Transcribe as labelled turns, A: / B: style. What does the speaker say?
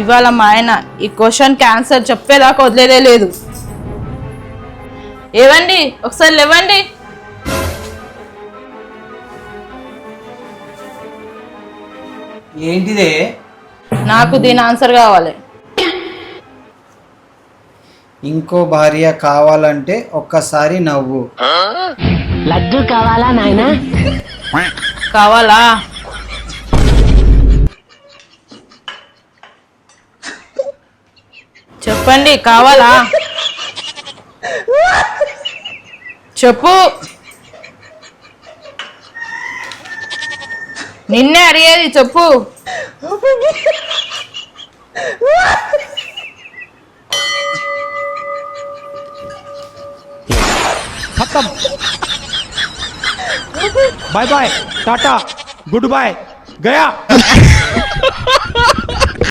A: ఇవాళ మా ఆయన ఈ క్వశ్చన్ ఆన్సర్ చెప్పేదాకా వదిలేదే లేదు. ఏవండి? ఒకసారి లేవండి.
B: ఏంటిదే?
A: నాకు దీని ఆన్సర్ కావాలి.
B: ఇంకో భార్య కావాలంటే ఒక్కసారి నవ్వు.
C: లడ్డు కావాలా నాయనా?
A: కావాలా? చెప్పండి కావాలా? చెప్పు. నిన్నే అడిగేది చెప్పు.
D: Bye bye tata good bye Gaya.